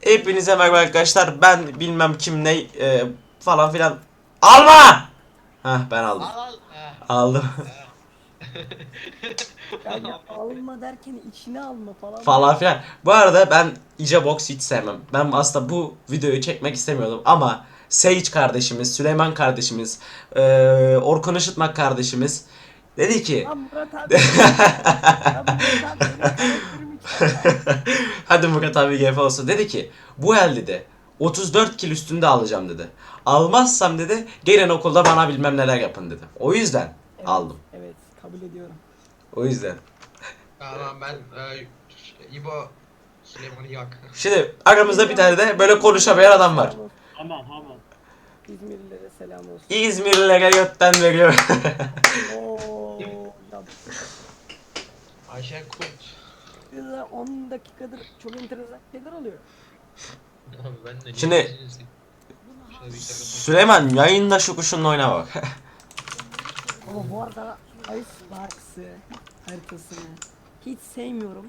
Hepinize merhaba arkadaşlar. Ben bilmem kim ne e, falan filan. Alma! Heh ben aldım. Al al. Ha. Aldım. Ya, ya alma derken içine alma falan. falan filan. Bu arada ben Ica Box hiç sevmem. Ben aslında bu videoyu çekmek istemiyordum ama Sage kardeşimiz, Süleyman kardeşimiz, e, Orkun Işıtmak kardeşimiz dedi ki Lan Murat abi. ya Murat abi. Hadi Murat abi GF olsun. Dedi ki bu el dedi 34 kil üstünde alacağım dedi. Almazsam dedi gelin okulda bana bilmem neler yapın dedi. O yüzden Evet, aldım. Evet kabul ediyorum. O yüzden. Tamam ben e, İbo Süleyman'ı yak. Şimdi aramızda bir tane de böyle konuşamayan adam var. Aman aman. İzmirlilere selam olsun. İzmirlilere götten veriyor. Oo, Ayşe Kurt. Bize 10 dakikadır çok enteresan şeyler oluyor. Abi ben de Şimdi- niye sizin- Şöyle bir. Süleyman yayında şu kuşunla oyna bak. Ama bu arada Icebox'ı haritasını hiç sevmiyorum.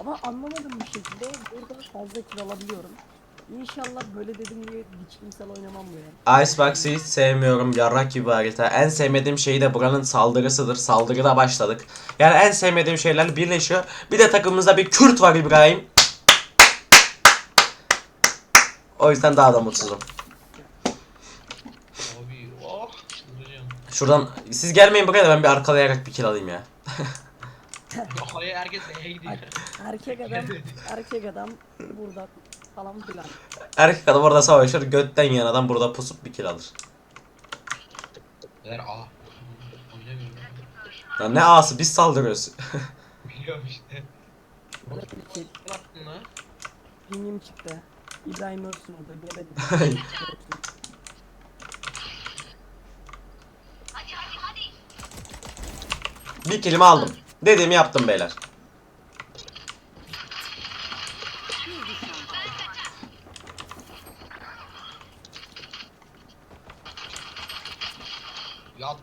Ama anlamadığım bir şekilde burada fazla kill alabiliyorum. İnşallah böyle dedim diye biçimsel oynamam bu yani. Icebox'ı hiç sevmiyorum. Yarrak gibi harita. En sevmediğim şey de buranın saldırısıdır. Saldırıda başladık. Yani en sevmediğim şeyler birleşiyor. Bir de takımımızda bir Kürt var İbrahim. O yüzden daha da mutsuzum. Abi oh. Şuradan siz gelmeyin buraya da ben bir arkalayarak bir kill alayım ya. Hayır herkes E'ye gidiyor. Erkek adam, erkek adam burada falan filan. Erkek adam orada savaşır. Götten yiyen adam burada pusup bir kill alır. Beyler A. Oynamıyorum. Ya ne ağası biz saldırıyoruz. Biliyorum işte. Böyle bir. Ne yaptın lan? Pingim çıktı. İbrahim ölsün orada bilemedim. bir killimi aldım. Dediğimi yaptım beyler.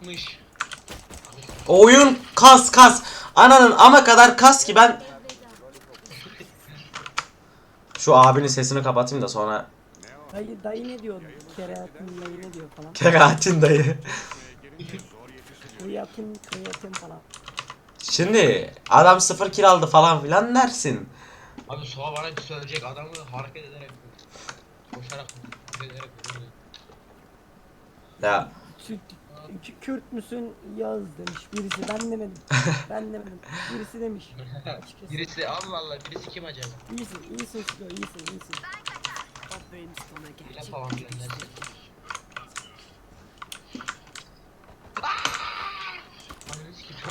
Yatmış. Oyun kas kas. Ananın ama kadar kas ki ben... Şu abinin sesini kapatayım da sonra Dayı, dayı ne diyor? Keratin dayı ne diyor falan. Keratin dayı. Kreatin, kreatin falan. Şimdi adam sıfır kill aldı falan filan dersin. Abi soğa bana bir söyleyecek adamı hareket ederek koşarak hareket ederek vuruyor. Ya Süt, Kürt müsün Yağız demiş birisi ben demedim. ben demedim. Birisi demiş. Açıkçası. Birisi Allah Allah birisi kim acaba? İyisin, iyisin Sülo, iyisin, iyisin. Bile falan filan dersin. Ananı sikeyim.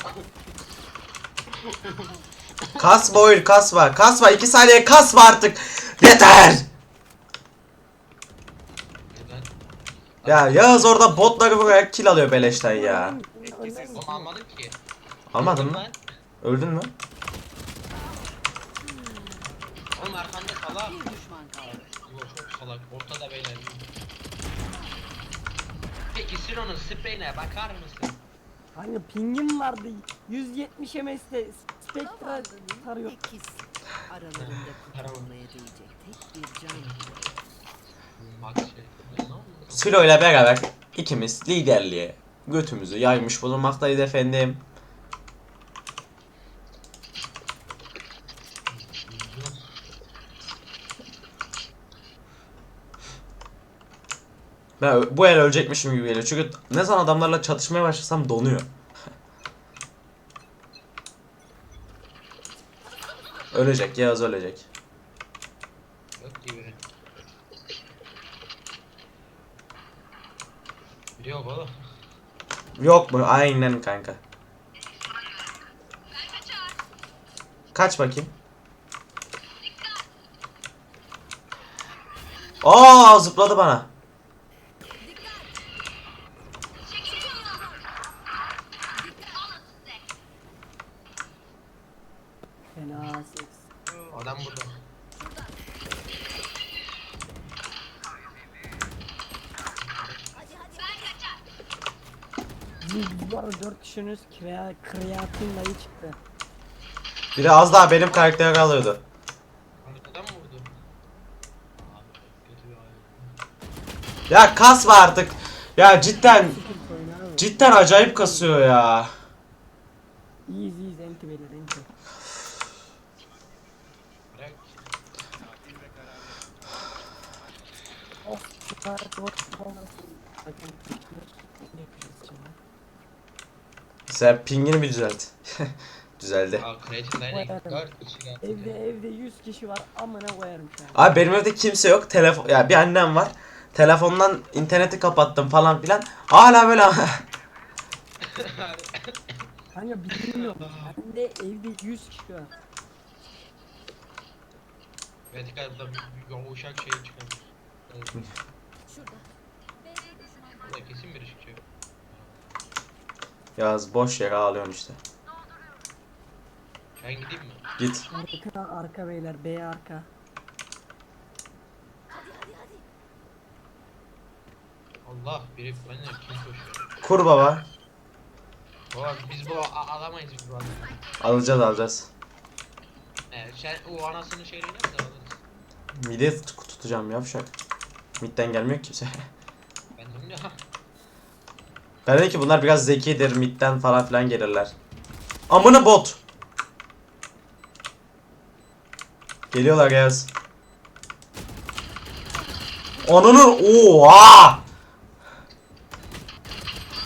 kasma oyun kasma. Kasma 2 saniye kasma artık. Yeter. Ya Yağız orada botları vurarak kill alıyor beleşten ya. Ama almadım ki. Almadın mı? Öldün mü? Oğlum arkanda salak. Yok çok salak. Ortada beyler. Peki Siro'nun spreyine bakar mısın? Hani pingim vardı. 170 MS'de Spectra tarıyor. İkiz aralarında kurtulmaya değecek tek bir can. Bak şey. Ne oldu? Silo ile beraber ikimiz liderliğe götümüzü yaymış bulunmaktayız efendim. Ben bu el ölecekmişim gibi geliyor. Çünkü ne zaman adamlarla çatışmaya başlasam donuyor. ölecek, Yağız ölecek. Yok gibi. Biri yok oğlum. Yok mu? Aynen kanka. Kaç bakayım. Aa zıpladı bana. Adam burada. Bu var 4 kişiniz krea kreatin dayı çıktı. Biri az daha benim karakteri alıyordu. Arkadan mı vurdu? Ya kasma artık. Ya cidden cidden acayip kasıyor ya. İyiyiz iyiyiz enki beyler enki. Of çıkar doğru. Sen pingini bir düzelt. Düzeldi. Aa Creative Dining 4 kişi geldi. Evde evde 100 kişi var amına koyarım şu an. Abi benim evde kimse yok. Telefon ya bir annem var. Telefondan interneti kapattım falan filan. Hala böyle Kanka bilmiyorum. Bende evde 100 kişi var. Burada bir, bir yavuşak şey çıkarmış. Şurada. Burada kesin biri çıkıyor. Yaz boş yere ağlıyorsun işte. Ben gideyim mi? Git. Arka arka beyler B arka. Allah biri benimle kim koşuyor? Kur baba. Baba biz bu a- alamayız biz bu adamı. Alacağız alacağız. Evet sen o anasının şeyini de alırız. Mide tut- tutacağım yavşak. Midden gelmiyor kimse. Ben de onu Ben dedim ki bunlar biraz zekidir midden falan filan gelirler. Amına bot. Geliyorlar yaz. Ananı oha.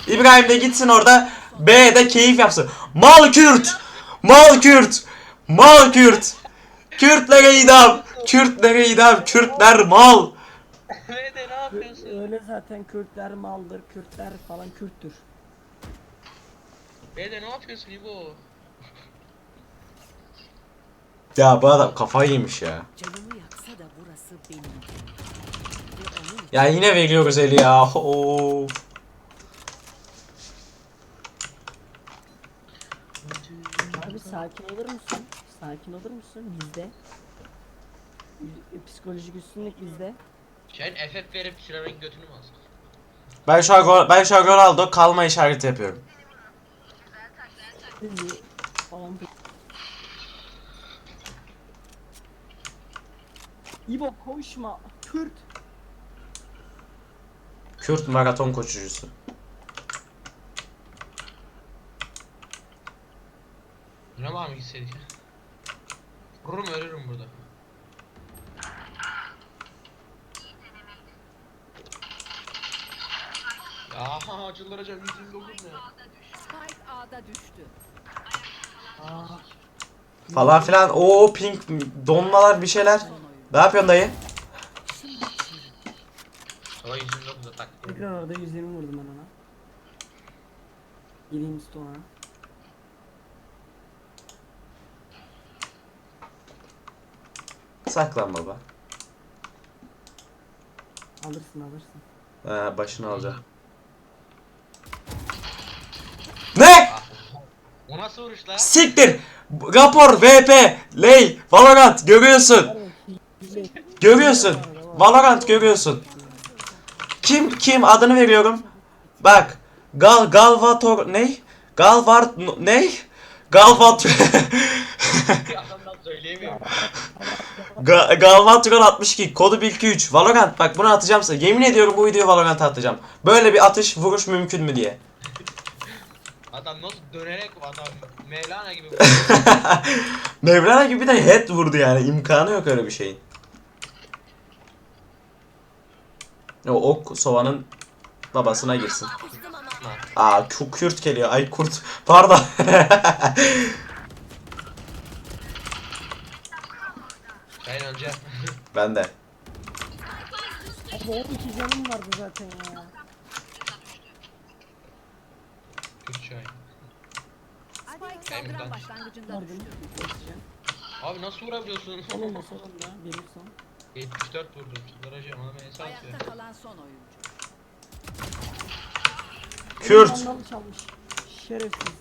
İbrahim de gitsin orada B'de keyif yapsın. Mal Kürt. Mal Kürt. Mal Kürt. Kürtlere idam. Kürtlere idam. Kürtler mal. Ve de ne yapıyorsun? Öyle zaten Kürtler maldır, Kürtler falan Kürttür. De ne yapıyorsun İbo? Ya bu adam kafayı yemiş ya. Canımı yaksa da burası benim. Ya yine veriyoruz eli ya. Of. Abi sakin olur musun? Sakin olur musun? Bizde. Psikolojik üstünlük bizde. Sen FF verip Sinan'ın götünü mü alsın? Ben şu an gol, ben şu an Ronaldo kalma işareti yapıyorum. İbo koşma. Kürt. Kürt maraton koşucusu. Ne var mı gitseydik? Vururum ölürüm burada. Ya acıldıracağım 129 ne? Spike A'da düştü. Aa, Falan filan. Oo pink donmalar bir şeyler. Ne yapıyorsun dayı? Sabah 129'da tak. tekrar orada 120 vurdum ben ona. Gireyim stoğuna. Saklan baba. Alırsın alırsın. Ee, başını alacağım. Ne? Ah, O nasıl vuruş lan? Siktir. Rapor, VP, Ley, Valorant görüyorsun. Görüyorsun. Valorant görüyorsun. Kim kim adını veriyorum. Bak. Gal Galvator ne? Galvar ne? Galvat Adamdan söyleyemiyorum. Ga Galvatron 62 kodu 123 Valorant bak bunu atacağım size. Yemin ediyorum bu videoyu Valorant'a atacağım. Böyle bir atış vuruş mümkün mü diye. Adam nasıl dönerek adam Mevlana gibi Mevlana gibi de head vurdu yani. imkanı yok öyle bir şeyin. O ok sovanın babasına girsin. Aa çok kürt geliyor. Ay kurt. Pardon. Ben önce ben de. Abi 12 canım vardı zaten ya. Saldıran başlangıcında düştü. Bekleyeceğim. Abi nasıl vurabiliyorsun? Sonunda sonunda. Benim son. 74 vurdum. Çıldıracağım adama hesap atıyor. Ayakta kalan son oyuncu. Kürt. Çalmış. Şerefsiz.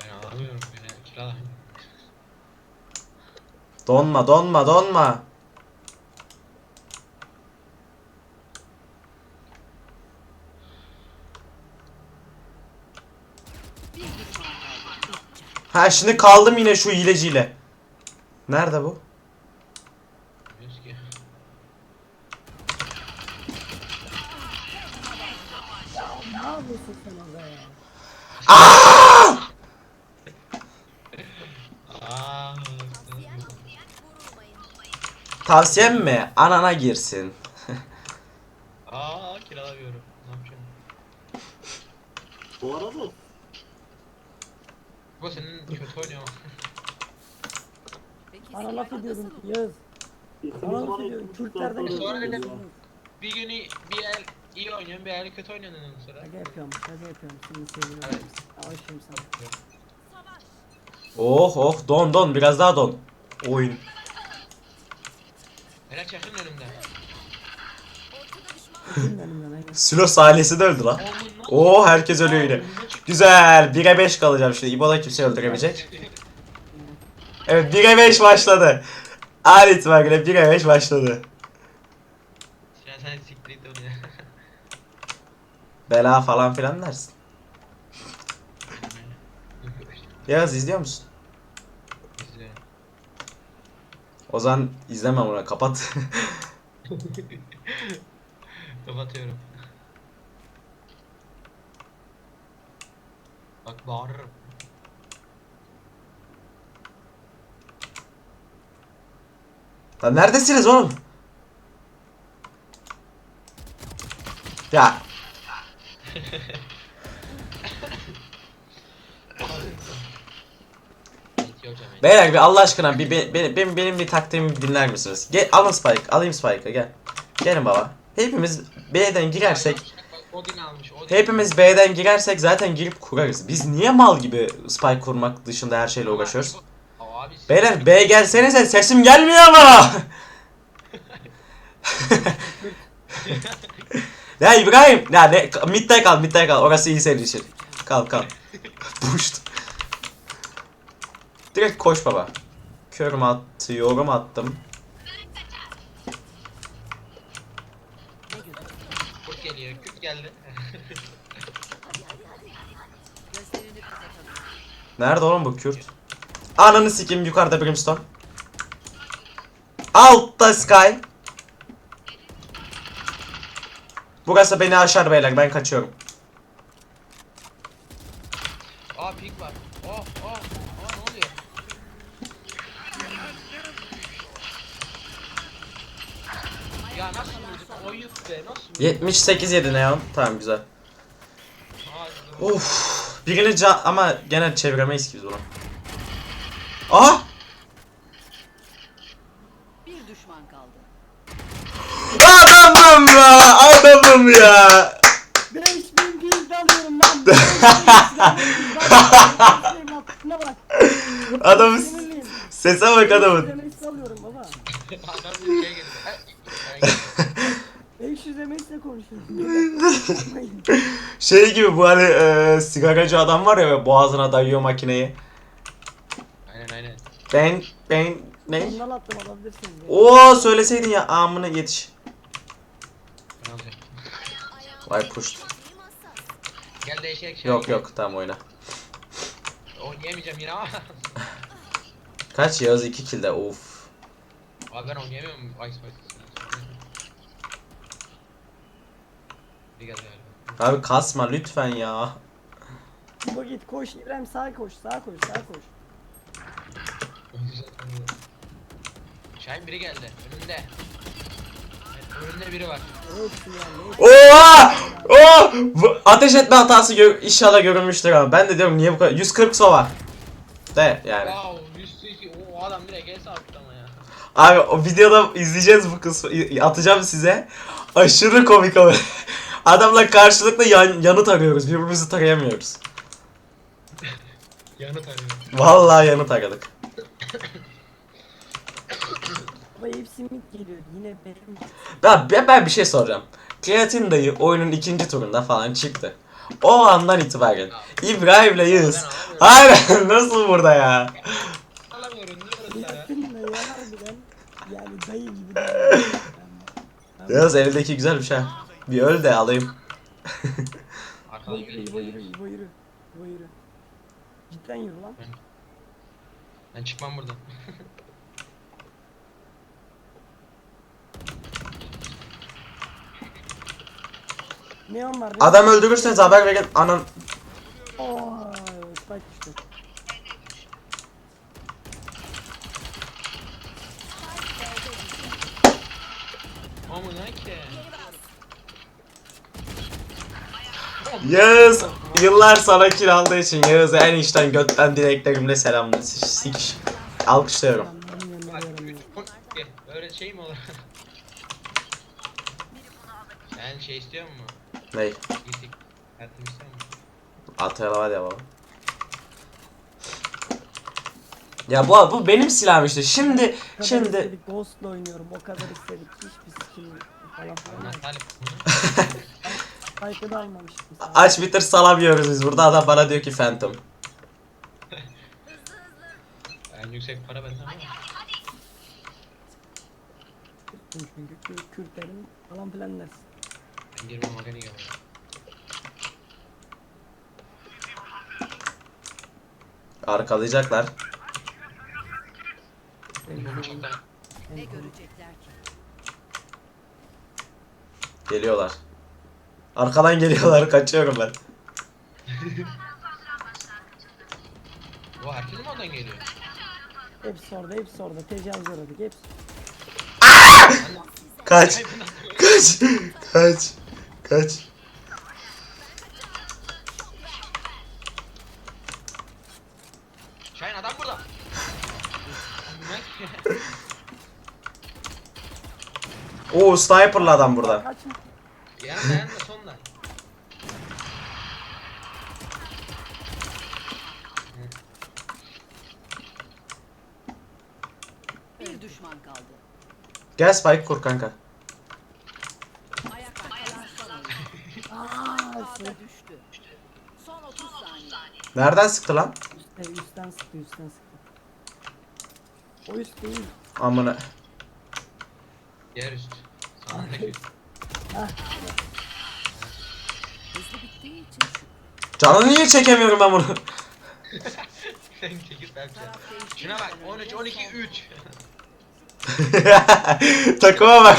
Ben ağlamıyorum. Beni kiralayın. Donma donma donma. Ha şimdi kaldım yine şu hileciyle. Nerede bu? Aa! Tavsiyem mi? Anana girsin. Bir günü bir el iyi oynuyorsun bir el kötü oynuyorsun ondan sonra. Şaka yapıyorum, şaka yapıyorum. Seni seviyorum. Evet. Aşığım sana. Oh oh don don biraz daha don. Oyun. Helal çakın önümde. Kim benimle aynen. Silos ailesi de öldü lan. Oo herkes ölüyor yine. Güzel. 1'e 5 kalacağım şimdi. İbo'da kimse öldüremeyecek. Evet 1'e 5 başladı. An itibariyle 1'e 5 başladı. Ya sen siktir et onu ya. Bela falan filan dersin. Yağız izliyor musun? İzliyorum. O zaman izlemem ona kapat. Kapatıyorum. Bak bağırırım. Lan neredesiniz oğlum? Ya. Beyler bir Allah aşkına bir be- be- benim benim bir taktiğimi dinler misiniz? Gel alın Spike, alayım Spike'ı gel. Gelin baba. Hepimiz B'den girersek Odin almış. Odin. Hepimiz B'den girersek zaten girip kurarız. Biz niye mal gibi spike kurmak dışında her şeyle uğraşıyoruz? Abi Beyler B gelsenize sesim gelmiyor mu? ya İbrahim ya ne midde kal midde kal orası iyi senin için. Kal kal. Puşt. Direkt koş baba. Körüm atıyorum attım. Kurt geliyor. Kurt geldi. Nerede oğlum bu Kürt? Ananı sikeyim yukarıda Brimstone. Altta Sky. Burası beni aşar beyler ben kaçıyorum. Aa pink var. Oh oh. Aa ne oluyor? Ya nasıl vurduk? O be nasıl vurduk? 78 yedi Neon. Tamam güzel. Of. Birini can ama gene çeviremeyiz ki biz bunu. Aha! Bir düşman kaldı. Adamım ya! Adamım ya! 5000 ping alıyorum lan. 5000 ping Ne bak. Adam Sinirliyim. sese bak adamın. 500 MS alıyorum baba. Adam bir şey geldi. Ha, 500 MS ile konuşuyorum. Şey gibi bu hani e, sigaracı adam var ya boğazına dayıyor makineyi. Aynen aynen. Ben ben ne? Ondan attım. Oo söyleseydin ya amına yetiş. Ben alacağım. Vay puşt. Gel değişik şey. Yok yok tamam oyna. Oynayamayacağım yine ama. Kaç Yağız 2 kilde of. Abi ben oynayamıyorum Ice galiba. Abi kasma lütfen ya. Bu git koş İbrahim sağa koş sağa koş sağa koş. Şahin biri geldi. Önünde. Önünde biri var. Oha! Oh! Bu ateş etme hatası gör inşallah görünmüştür ama ben de diyorum niye bu kadar 140 sova. De yani. Wow, 102. O adam direkt el attı ama ya. Abi o videoda izleyeceğiz bu kısmı atacağım size. Aşırı komik ama. Adamla karşılıklı yan, yanıt arıyoruz. Birbirimizi tarayamıyoruz. Yanıt arıyor. Vallahi yanıt aradık. Mid geliyor yine benim. Ben, ben, ben bir şey soracağım. Kreatin dayı oyunun ikinci turunda falan çıktı. O andan itibaren İbrahim'le Yağız. Hayır nasıl burada ya? Alamıyorum. Niye burası ya? Ya harbiden. Yani dayı gibi. Yağız güzel bir şey. Bir öl de alayım. Yürü, yürü, yürü. Yürü. Cidden yürü lan. Ben çıkmam buradan. Neon var. Adam öldürürseniz haber verin. Anan Ooo. Spike düştü. Amına ki. Yağız yıllar sonra kill aldığı için Yağız'a en içten götten dileklerimle selamlar. Sikiş. Alkışlıyorum. Gel, Öyle şey mi olur? Sen şey istiyor musun? Ney? Atayla hadi baba. Ya bu bu benim silahım işte. Şimdi kadar şimdi istedik, Ghost'la oynuyorum. O kadar istedik. Hiçbir skin falan falan. Spike'ı da almamıştım. sana. aç bitir salamıyoruz biz. Burada adam bana diyor ki Phantom. En yüksek para bende ama. Çünkü Kür- Kürtlerin falan filan dersin. Ben girmem magani geldim. Arkalayacaklar. Ne görecekler ki? Geliyorlar. Arkadan geliyorlar. Kaçıyorum ben. Bu herkes mi oradan geliyor? Hepsi orada, hepsi orada. Tecavüz uğradık, hepsi. Kaç. Kaç. Kaç. Kaç. Şahin adam burada. Oo sniper'lı adam burada. Sonda. Bir düşman kaldı. Gel spike kur kanka. Ayakta kalan son oyuncu. Aaa, Ağda düştü. Son 30 saniye. Nereden sıktı lan? üstten, üstten sıktı, üstten sıktı. O üst değil. Amına. Yer üst. Sana Arka ne üst. Hah, Hızlı bittiği için şu. Canını niye çekemiyorum ben bunu? Sen çekip ben Taraf değişti. Şuna bak 13 12 3. Takıma bak.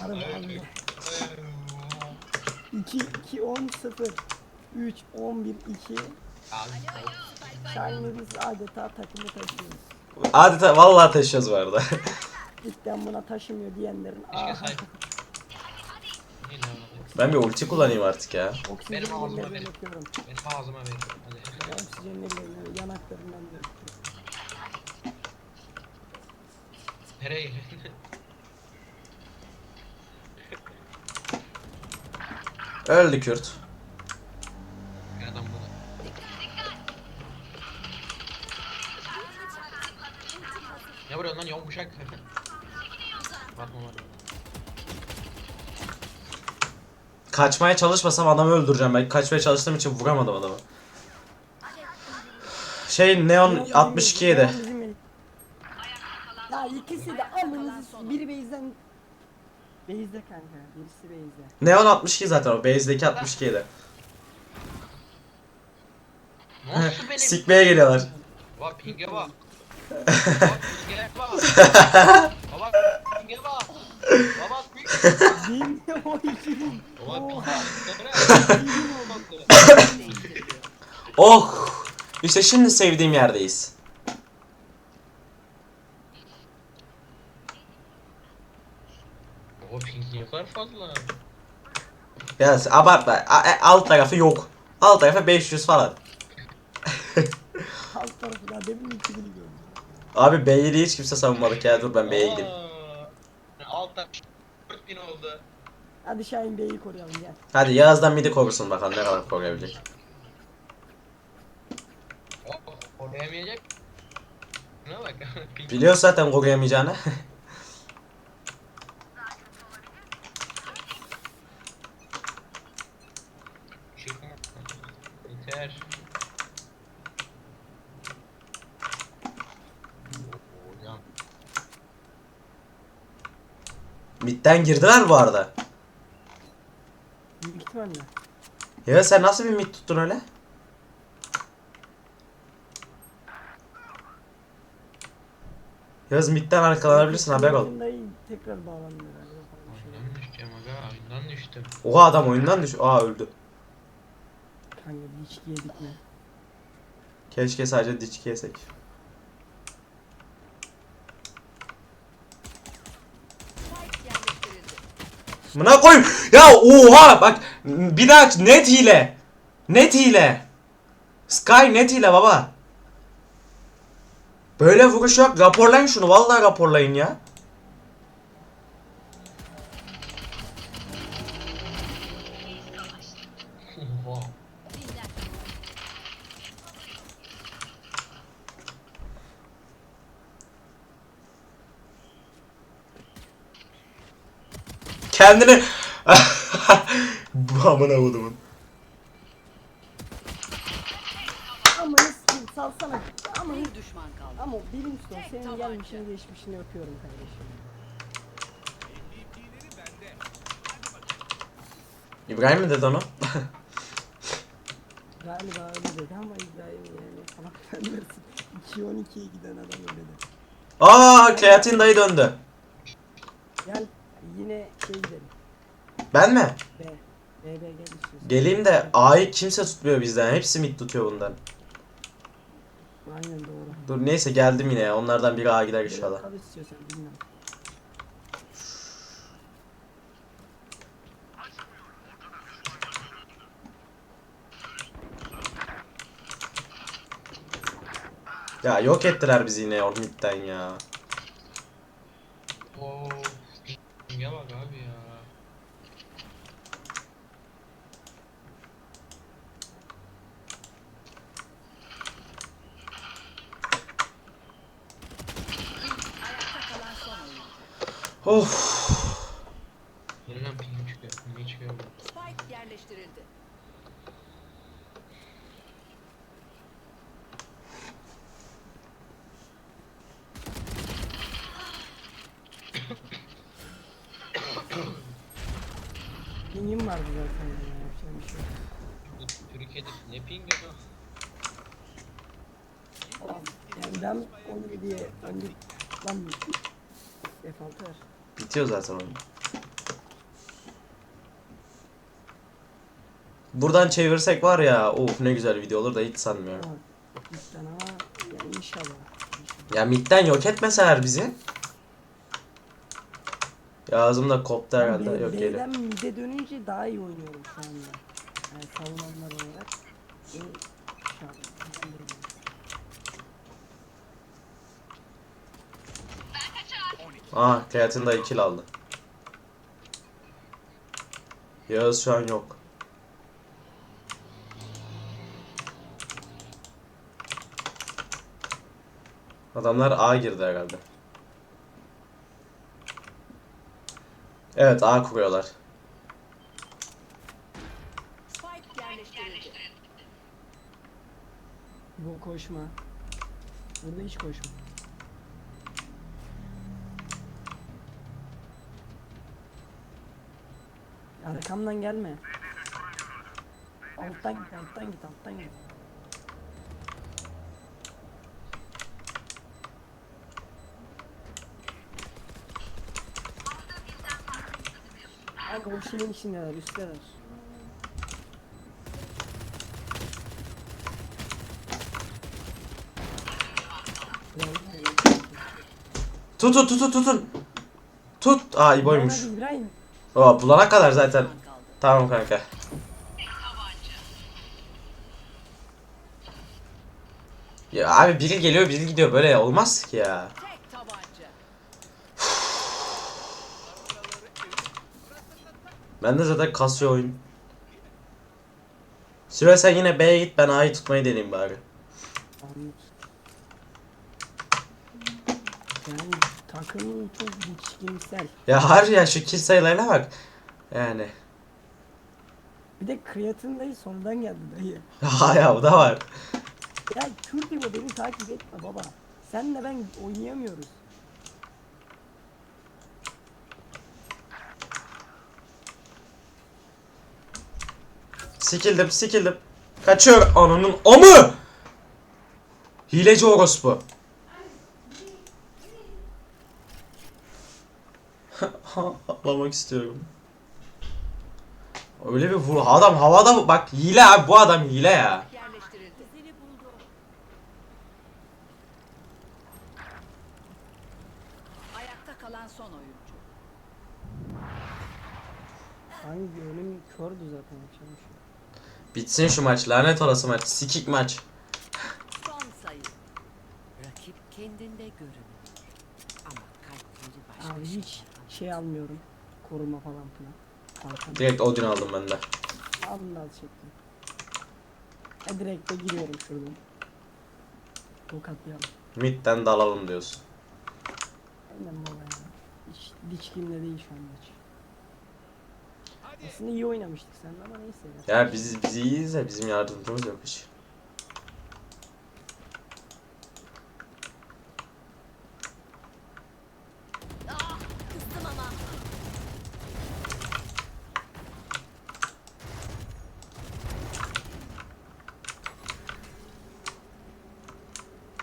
harbi harbi. 2, 2, 10, 0. 3, 11, 2. Abi Shine'ı biz adeta takımı taşıyoruz. Adeta vallahi taşıyoruz bu arada. İlkten buna taşımıyor diyenlerin. keşke Aa, sahip. Ne lan? Ben bir ulti kullanayım artık ya. oksijen Benim ağzıma ellerine verin. Benim ağzıma ver. Hadi. Oksijen ellerine, yanaklarından da. Nereye geliyorsun? Öldü Kürt. Ne vuruyorsun lan? Bakma var. Kaçmaya çalışmasam adamı öldüreceğim. Ben kaçmaya çalıştığım için vuramadım adamı. Şey Neon 62 ydi. Neon bizim el. Ya ikisi de amınızı biri base'den Base'de kanka, birisi base'de. Neon 62 zaten o. Base'deki 62 ydi. Nasıl benim? Sikmeye geliyorlar. Bak. Pinge bak. Baba pinge bak. Baba pinge Değil mi o ikinin? Baba Oha. pinge Değiştiriliyor. Oh! İşte şimdi sevdiğim yerdeyiz. Baba ping kadar fazla? Biraz abartma. A- e, alt tarafı yok. Alt tarafı 500 falan. Alt tarafı daha demin 2000 gördüm. Abi B'yi hiç kimse savunmadık ya. Dur ben B'ye gideyim. Altta 4000 oldu. Hadi Şahin Bey'i koruyalım gel. Hadi Yağız'dan midi korusun bakalım ne kadar koruyabilecek. Koruyamayacak. Şuna bak. Biliyor zaten koruyamayacağını. Mid'den girdiler bu arada. Büyük ihtimalle. Ya sen nasıl bir mid tuttun öyle? Yağız midden arkalanabilirsin haber ol. İyi, Tekrar bağlandı herhalde. aga. Lan düştüm. Oha adam oyundan düş. Aa öldü. Kanka bir içki yedik mi? Keşke sadece diçki yesek. Buna koyayım. Ya oha bak bir daha net hile. Net hile. Sky net hile baba. Böyle vuruş yok. Raporlayın şunu. Vallahi raporlayın ya. Kendini Bu amına kodumun. Ama nasıl salsana. Ama Bir düşman kaldı. ama bilim son Tek senin gelmişini geçmişini öpüyorum kardeşim. İbrahim mi dedi onu? Galiba öyle dedi ama İbrahim yani salak sen dersin. 2-12'ye giden adam öyle dedi. Aa kreatin dayı döndü. Gel yine şey gidelim. Ben mi? B. B B gel istiyorsan. Geleyim de A'yı kimse tutmuyor bizden. Hepsi mid tutuyor bundan. Aynen doğru. Dur neyse geldim yine ya. Onlardan biri A gider inşallah. Kal istiyorsan bilmem. Ya yok ettiler bizi yine o midden ya. Oo. Ya bak abi ya. Of. Yeniden pingim çıkıyor. Pingim çıkıyor. Spike yerleştirildi. Pingim vardı zaten ya. Yapacağım bir şey yok. Bu Türkiye'de ne ping ya? Ulan, Ben 17'ye önce lan F6 ver. Bitiyor zaten oyun. Buradan çevirsek var ya of ne güzel video olur da hiç sanmıyorum. Ama cidden ama yani inşallah. Ya midden yok etmeseler bizi. Ya ağzımda koptu herhalde Ben yok geliyor. B'den mid'e dönünce daha iyi oynuyorum şu anda. Yani savunanlar olarak. İnşallah. Aa kreatin dayı kill aldı. Yağız şu an yok. Adamlar A girdi herhalde. Evet A kuruyorlar. Bu koşma. Burada hiç koşma. Arkamdan gelme. Alttan git, alttan git, alttan git. Kanka şeyin içindeler, üstteler. Tutun tutun tutun. Tut. Aa İbo'ymuş. İbrahim, Aa bulana kadar zaten. Tamam kanka. Ya abi biri geliyor biri gidiyor böyle olmaz ki ya. Ben de zaten kasıyor oyun. Süre sen yine B'ye git ben A'yı tutmayı deneyeyim bari. Takımın çok geçkinsel. Ya harbi ya şu kill sayılarına bak. Yani. Bir de kreatin dayı sonradan geldi dayı. Ha ya bu da var. Ya Kürt gibi beni takip etme baba. Senle ben oynayamıyoruz. Sikildim sikildim. Kaçıyor ananın amı. Hileci orospu. Ağlamak istiyorum. Öyle bir vur. Adam havada bak hile abi bu adam hile ya. Yerleştirildi. Seni buldu. Ayakta kalan son oyuncu. Hangi önüm kördü zaten yok. Bitsin şu maç lanet olası maç. Sikik maç. Son sayı. Rakip kendinde görünür. Ama kalpleri başka Abi hiç şey almıyorum. Koruma falan filan. Kalkan. Direkt Odin aldım ben de. Aldım da çektim. E direkt de giriyorum şuradan. Tokatlayalım. Mid'den dalalım diyorsun. Aynen baba ya. Hiç diçkimle değil şu an maç. Aslında iyi oynamıştık sen ama neyse ya. Ya biz biz iyiyiz de bizim yardımcımız yok hiç.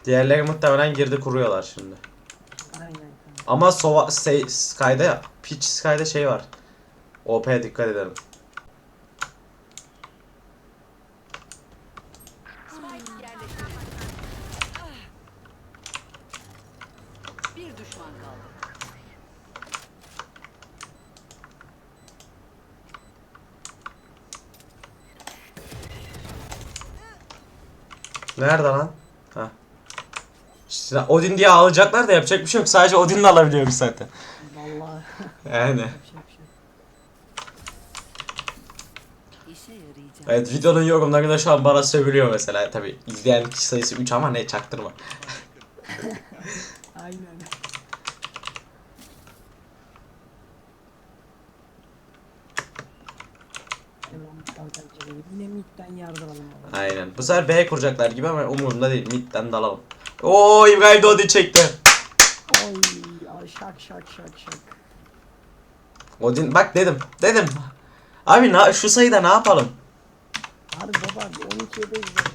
Diğerleri muhtemelen girdi kuruyorlar şimdi. Aynen. Ama Sova şey, Sky'da Pitch Sky'da şey var. OP'ye dikkat edelim. Spike yerleştirildi. Bir düşman kaldı. Nerede lan? İşte Odin diye alacaklar da yapacak bir şey yok. Sadece Odin'le alabiliyoruz zaten. Vallahi Yani. şey. Evet videonun yorumlarında şu an bana sövülüyor mesela. Tabi izleyen kişi sayısı 3 ama ne çaktırma. Aynen. Yine midden. Aynen. Bu sefer B kuracaklar gibi ama umurumda değil. Mid'den dalalım. Oo İbrahim de Odin çekti. Ay şak şak şak şak. Odin bak dedim. Dedim. Abi na şu sayıda ne yapalım? Harbi baba 12'ye 5 zaten.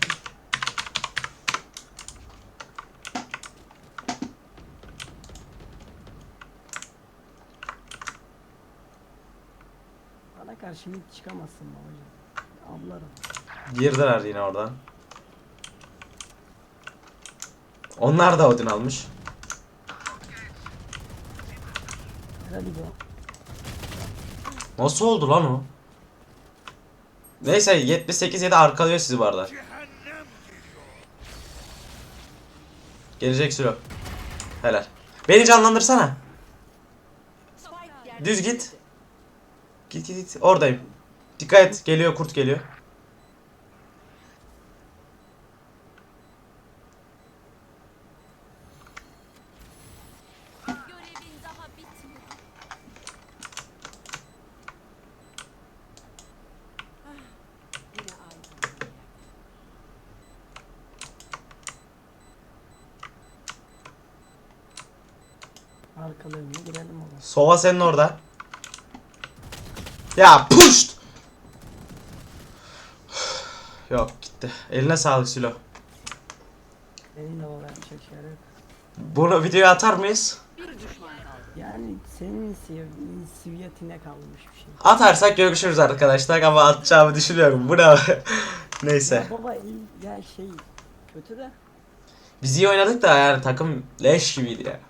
Bana karşı mid çıkamazsın babacım. Ablarım. Girdiler yine oradan. Onlar da Odin almış. Nasıl oldu lan o? Neyse 78 7 arkalıyor sizi bu arada. Gelecek Sülo. Helal. Beni canlandırsana. Düz git. Git git git. Oradayım. Dikkat et. Geliyor kurt geliyor. Arkalarına girelim baba. Sova senin orada. Ya puşt. Yok gitti. Eline sağlık Sülo. Benim de baba yapacak şeyler yok. Bunu videoya atar mıyız? Yani senin siv siviyetine kalmış bir şey. Atarsak görüşürüz arkadaşlar ama atacağımı düşünüyorum. Bu ne? Neyse. Ya baba iyi- ya şey kötü de Biz iyi oynadık da yani takım leş gibiydi ya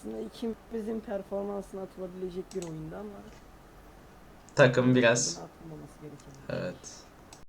aslında ikimizin performansına atılabilecek bir oyundan var. Takım biraz. Evet.